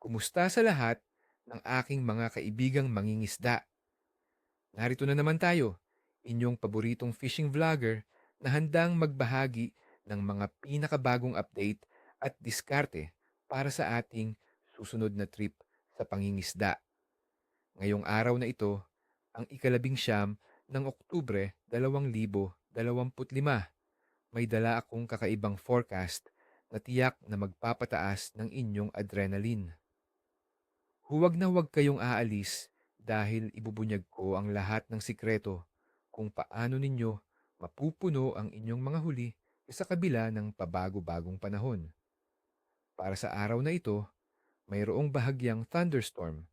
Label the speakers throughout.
Speaker 1: Kumusta sa lahat ng aking mga kaibigang mangingisda? Narito na naman tayo, inyong paboritong fishing vlogger na handang magbahagi ng mga pinakabagong update at diskarte para sa ating susunod na trip sa pangingisda. Ngayong araw na ito, ang ikalabing siyam ng Oktubre 2025, may dala akong kakaibang forecast na tiyak na magpapataas ng inyong adrenaline. Huwag na huwag kayong aalis dahil ibubunyag ko ang lahat ng sikreto kung paano ninyo mapupuno ang inyong mga huli sa kabila ng pabago-bagong panahon. Para sa araw na ito, mayroong bahagyang thunderstorm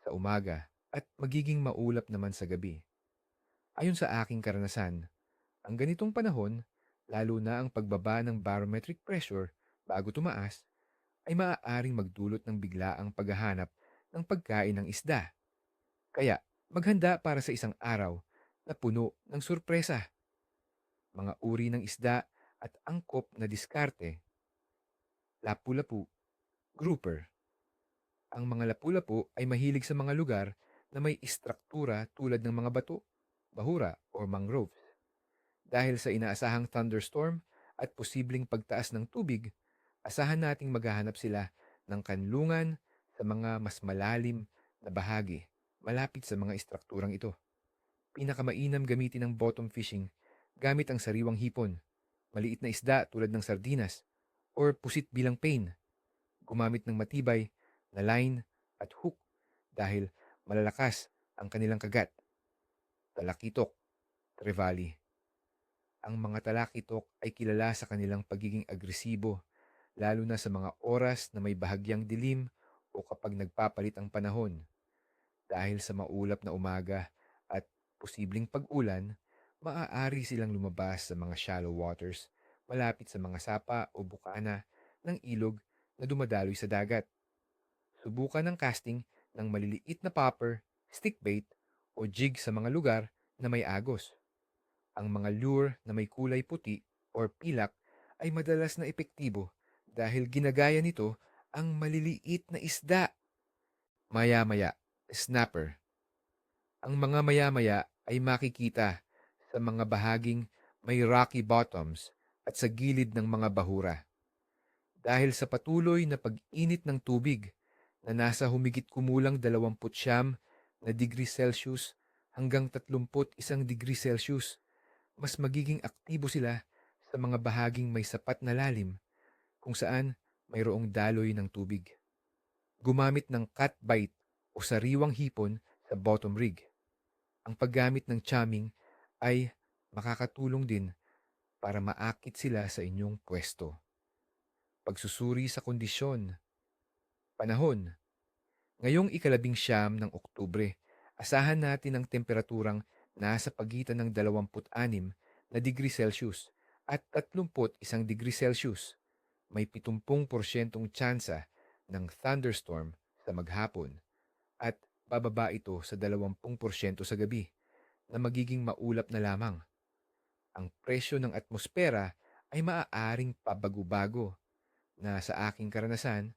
Speaker 1: sa umaga at magiging maulap naman sa gabi. Ayon sa aking karanasan, ang ganitong panahon, lalo na ang pagbaba ng barometric pressure bago tumaas, ay maaaring magdulot ng biglaang paghahanap ng pagkain ng isda. Kaya maghanda para sa isang araw na puno ng sorpresa. Mga uri ng isda at angkop na diskarte. Lapu-lapu, grouper. Ang mga lapu-lapu ay mahilig sa mga lugar na may istruktura tulad ng mga bato, bahura o mangroves. Dahil sa inaasahang thunderstorm at posibleng pagtaas ng tubig, asahan nating maghahanap sila ng kanlungan sa mga mas malalim na bahagi malapit sa mga istrukturang ito. Pinakamainam gamitin ng bottom fishing gamit ang sariwang hipon, maliit na isda tulad ng sardinas, or pusit bilang pain. Gumamit ng matibay na line at hook dahil malalakas ang kanilang kagat. Talakitok, trevally. Ang mga talakitok ay kilala sa kanilang pagiging agresibo, lalo na sa mga oras na may bahagyang dilim o kapag nagpapalit ang panahon. Dahil sa maulap na umaga at posibleng pag-ulan, maaari silang lumabas sa mga shallow waters malapit sa mga sapa o bukana ng ilog na dumadaloy sa dagat. Subukan ng casting ng maliliit na popper, stickbait o jig sa mga lugar na may agos. Ang mga lure na may kulay puti or pilak ay madalas na epektibo dahil ginagaya nito ang maliliit na isda. Maya-maya, snapper. Ang mga maya-maya ay makikita sa mga bahaging may rocky bottoms at sa gilid ng mga bahura. Dahil sa patuloy na pag-init ng tubig na nasa humigit kumulang 29 na degree Celsius hanggang 31 degree Celsius, mas magiging aktibo sila sa mga bahaging may sapat na lalim kung saan mayroong daloy ng tubig. Gumamit ng cat bite o sariwang hipon sa bottom rig. Ang paggamit ng chumming ay makakatulong din para maakit sila sa inyong pwesto. Pagsusuri sa kondisyon. Panahon. Ngayong ikalabing siyam ng Oktubre, asahan natin ang temperaturang nasa pagitan ng 26 na degree Celsius at 31 degree Celsius. May 70% tsansa ng thunderstorm sa maghapon at bababa ito sa 20% sa gabi na magiging maulap na lamang. Ang presyo ng atmosfera ay maaaring pabago-bago na sa aking karanasan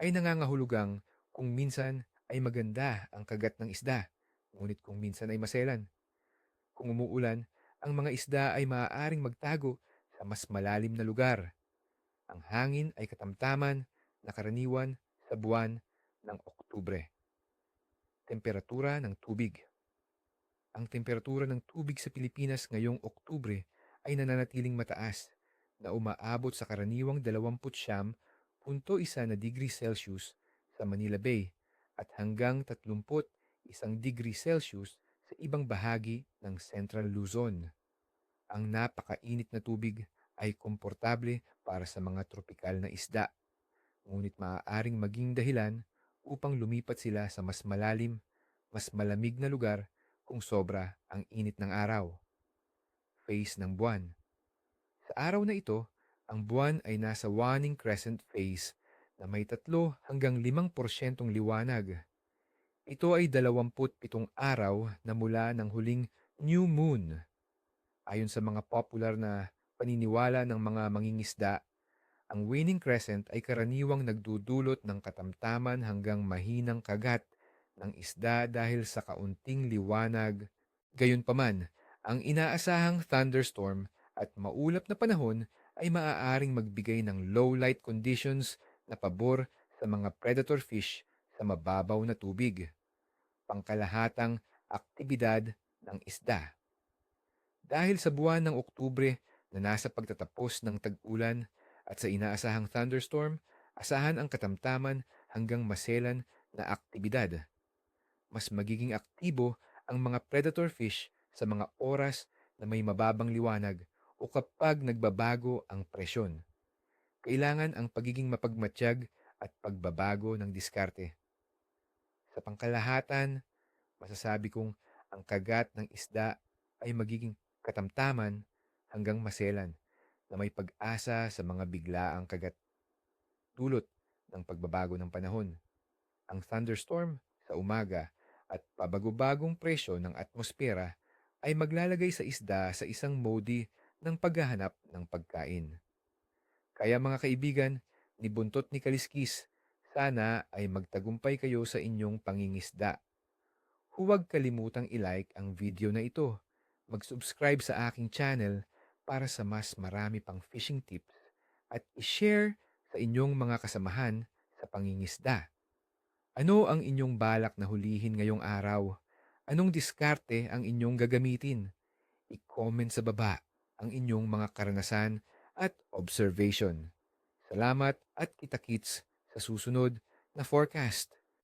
Speaker 1: ay nangangahulugang kung minsan ay maganda ang kagat ng isda, ngunit kung minsan ay maselan. Kung umuulan, ang mga isda ay maaaring magtago sa mas malalim na lugar. Ang hangin ay katamtaman na karaniwan sa buwan ng Oktubre. Temperatura ng tubig. Ang temperatura ng tubig sa Pilipinas ngayong Oktubre ay nananatiling mataas na umaabot sa karaniwang 29.1 na degree Celsius sa Manila Bay at hanggang 31 degree Celsius sa ibang bahagi ng Central Luzon. Ang napakainit na tubig ay komportable para sa mga tropikal na isda, ngunit maaaring maging dahilan upang lumipat sila sa mas malalim, mas malamig na lugar kung sobra ang init ng araw. Phase ng buwan. Sa araw na ito, ang buwan ay nasa waning crescent phase na may 3 hanggang 5% liwanag. Ito ay 27 araw na mula ng huling new moon. Ayon sa mga popular na paniniwala ng mga mangingisda, Ang waning crescent ay karaniwang nagdudulot ng katamtaman hanggang mahinang kagat ng isda dahil sa kaunting liwanag. Gayunpaman, ang inaasahang thunderstorm at maulap na panahon ay maaaring magbigay ng low light conditions na pabor sa mga predator fish sa mababaw na tubig. Pangkalahatang aktibidad ng isda. Dahil sa buwan ng Oktubre na nasa pagtatapos ng tag-ulan at sa inaasahang thunderstorm, asahan ang katamtaman hanggang maselan na aktibidad. Mas magiging aktibo ang mga predator fish sa mga oras na may mababang liwanag o kapag nagbabago ang presyon. Kailangan ang pagiging mapagmatsyag at pagbabago ng diskarte. Sa pangkalahatan, masasabi kong ang kagat ng isda ay magiging katamtaman hanggang maselan na may pag-asa sa mga biglaang kagat dulot ng pagbabago ng panahon. Ang thunderstorm sa umaga at pabago-bagong presyo ng atmosfera ay maglalagay sa isda sa isang modi ng paghahanap ng pagkain. Kaya mga kaibigan, ni Buntot ni Kaliskis, sana ay magtagumpay kayo sa inyong pangingisda. Huwag kalimutang i-like ang video na ito. Mag-subscribe sa aking channel para sa mas marami pang fishing tips at i-share sa inyong mga kasamahan sa pangingisda. Ano ang inyong balak na hulihin ngayong araw? Anong diskarte ang inyong gagamitin? I-comment sa baba ang inyong mga karanasan at observation. Salamat at kita-kits sa susunod na forecast.